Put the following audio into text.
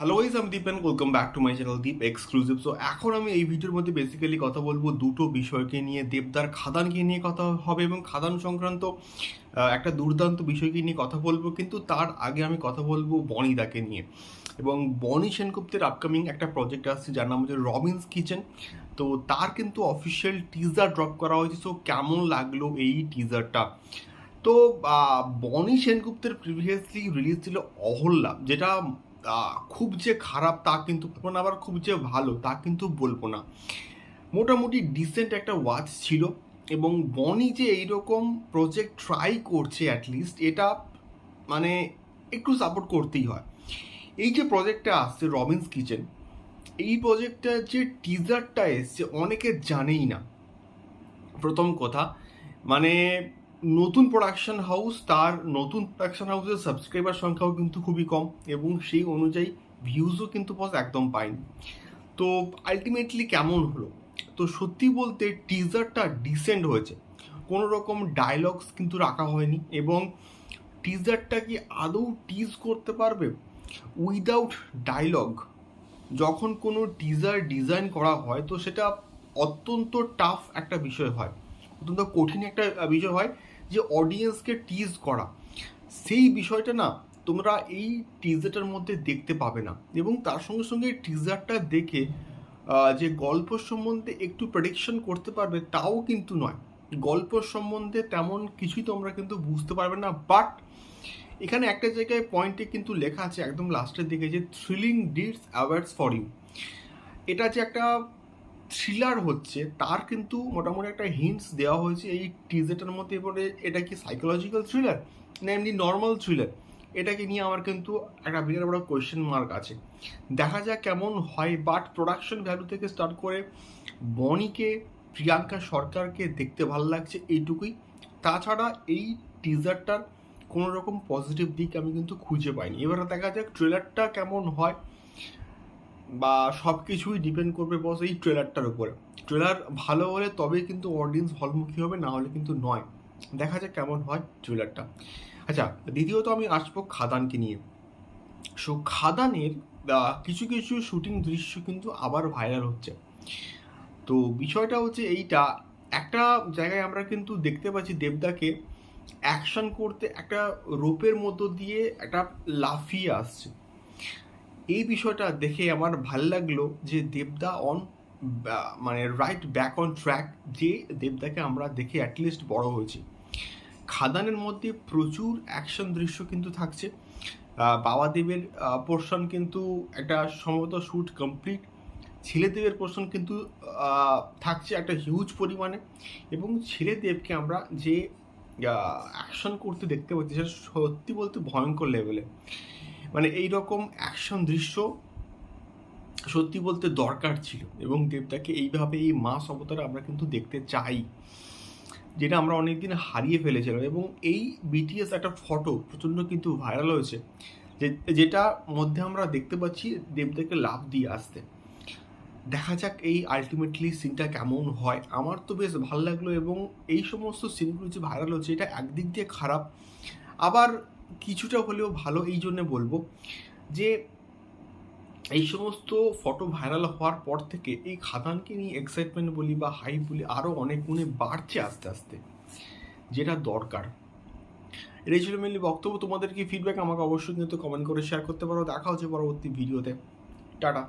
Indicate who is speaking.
Speaker 1: Hello is আমি Deep and welcome back to my channel Deep exclusive so এখন আমি এই ভিডিওর মধ্যে বেসিক্যালি কথা বলব দুটো বিষয়কে নিয়ে, দেবদার খাদানকে নিয়ে কথা হবে এবং খাদান সংক্রান্ত একটা দুর্দান্ত বিষয়কে নিয়ে কথা বলব, কিন্তু তার আগে আমি কথা বলব বনিদাকে নিয়ে। এবং বনি সেনগুপ্তের আপকামিং একটা প্রজেক্ট আসছে, যার নাম হচ্ছে রবিন্স কিচেন। তো তার কিন্তু অফিসিয়াল টিজার ড্রপ করা হয়েছে সো কেমন লাগল এই টিজারটা তো বনি সেনগুপ্তের প্রিভিয়াসলি রিলিজ ছিল অহল্লা যেটা খুব যে খারাপ, তা কিন্তু বলব না, আবার খুব যে ভালো, তা কিন্তু বলব না। মোটামুটি ডিসেন্ট একটা ওয়াচ ছিল এবং বনি যে এইরকম প্রজেক্ট ট্রাই করছে অ্যাটলিস্ট এটা মানে একটু সাপোর্ট করতেই হয়। এই যে প্রজেক্টটা আসছে রবিন্স কিচেন এই প্রজেক্টটা যে টিজারটা এসছে, অনেকে জানেই না। প্রথম কথা মানে নতুন প্রোডাকশন হাউস তার নতুন প্রোডাকশন হাউসের সাবস্ক্রাইবার সংখ্যাও কিন্তু খুবই কম এবং সেই অনুযায়ী ভিউজও কিন্তু বস একদম পায়নি। তো আলটিমেটলি কেমন হলো? তো সত্যি বলতে টিজারটা ডিসেন্ট হয়েছে। কোনো রকম ডায়লগস কিন্তু রাখা হয়নি এবং টিজারটা কি আদৌ টিজ করতে পারবে? উইদাউট ডায়লগ যখন কোনো টিজার ডিজাইন করা হয়, তো সেটা অত্যন্ত টাফ একটা বিষয় হয়। অত্যন্ত কঠিন একটা বিষয় হয়। যে অডিয়েন্সকে টিজ করা, সেই বিষয়টা না তোমরা এই টিজারটার মধ্যে দেখতে পাবে না। এবং তার সঙ্গে সঙ্গে টিজারটা দেখে যে গল্প সম্বন্ধে একটু প্রেডিকশন করতে পারবে তাও কিন্তু নয়। গল্প সম্বন্ধে তেমন কিছুই তোমরা কিন্তু বুঝতে পারবে না বাট এখানে একটা জায়গায় পয়েন্টে কিন্তু লেখা আছে একদম লাস্টের দিকে যে thrilling deeds awards for you এটা যে একটা থ্রিলার হচ্ছে, তার কিন্তু মোটামুটি একটা হিন্টস দেওয়া হয়েছে। এই টিজারটার মধ্যে এবারে এটা কি সাইকোলজিক্যাল থ্রিলার না এমনি নর্মাল থ্রিলার এটাকে নিয়ে আমার কিন্তু একটা বিরাট বড় কোয়েশ্চেন মার্ক আছে। দেখা যাক কেমন হয় বাট প্রোডাকশন ভ্যালু থেকে স্টার্ট করে বনিকে, প্রিয়াঙ্কা সরকারকে দেখতে ভালো লাগছে এইটুকুই। তাছাড়া এই টিজারটার কোনো রকম পজিটিভ দিক আমি কিন্তু খুঁজে পাইনি। এবারে দেখা যাক ট্রেলারটা কেমন হয়। বা সব কিছুই ডিপেন্ড করবে বস এই ট্রেলারটার উপরে। ট্রেলার ভালো হলে তবেই কিন্তু অডিয়েন্স হলমুখী হবে, না হলে কিন্তু নয়। দেখা যাক কেমন হয় ট্রেলারটা আচ্ছা দ্বিতীয়ত আমি আসব খাদানকে নিয়ে। সো খাদানের কিছু কিছু শুটিং দৃশ্য কিন্তু আবার ভাইরাল হচ্ছে। তো বিষয়টা হচ্ছে এইটা, একটা জায়গায় আমরা কিন্তু দেখতে পাচ্ছি দেবদাকে অ্যাকশন করতে একটা রোপের মধ্য দিয়ে একটা লাফিয়ে আসছে। এই বিষয়টা দেখে আমার ভালো লাগল যে দেবদা অন মানে রাইট ব্যাক অন ট্র্যাক যে দেবদাকে আমরা দেখে অ্যাটলিস্ট বড় হয়েছি। খাদানের মধ্যে প্রচুর অ্যাকশন দৃশ্য কিন্তু থাকছে। বাবাদেবের পোর্শন কিন্তু একটা সম্ভবত শ্যুট কমপ্লিট ছেলেদেবের পোর্শন কিন্তু থাকছে একটা হিউজ পরিমাণে। এবং ছেলেদেবকে আমরা যে অ্যাকশন করতে দেখতে পাচ্ছি, সেটা সত্যি বলতে ভয়ঙ্কর লেভেলে মানে এই রকম অ্যাকশন দৃশ্য সত্যি বলতে দরকার ছিল এবং দেবতাকে এইভাবে এই মাস অবতারে আমরা কিন্তু দেখতে চাই, যেটা আমরা অনেকদিন হারিয়ে ফেলেছিলাম। এবং এই বিটিএস একটা ফটো প্রচণ্ড কিন্তু ভাইরাল হয়েছে, যে, যেটা মধ্যে আমরা দেখতে পাচ্ছি দেবতাকে লাভ দিয়ে আসতে। দেখা যাক এই আলটিমেটলি সিনটা কেমন হয়। আমার তো বেশ ভালো লাগল এবং এই সমস্ত সিনগুলো যে ভাইরাল হচ্ছে, এটা একদিক দিয়ে খারাপ। আবার কিছুটা হলেও ভালো এই জন্য বলব যে এই সমস্ত ফটো ভাইরাল হওয়ার পর থেকে এই খাদানকে নিয়ে এক্সাইটমেন্ট বলি বা হাইপ বলি আরও অনেক গুণে বাড়ছে আস্তে আস্তে, যেটা দরকার। এটাই ছিল মেনলি বক্তব্য, তোমাদের কি ফিডব্যাক আমাকে অবশ্যই কিন্তু কমেন্ট করে শেয়ার করতে পারো। দেখা হচ্ছে পরবর্তী ভিডিওতে টাটা।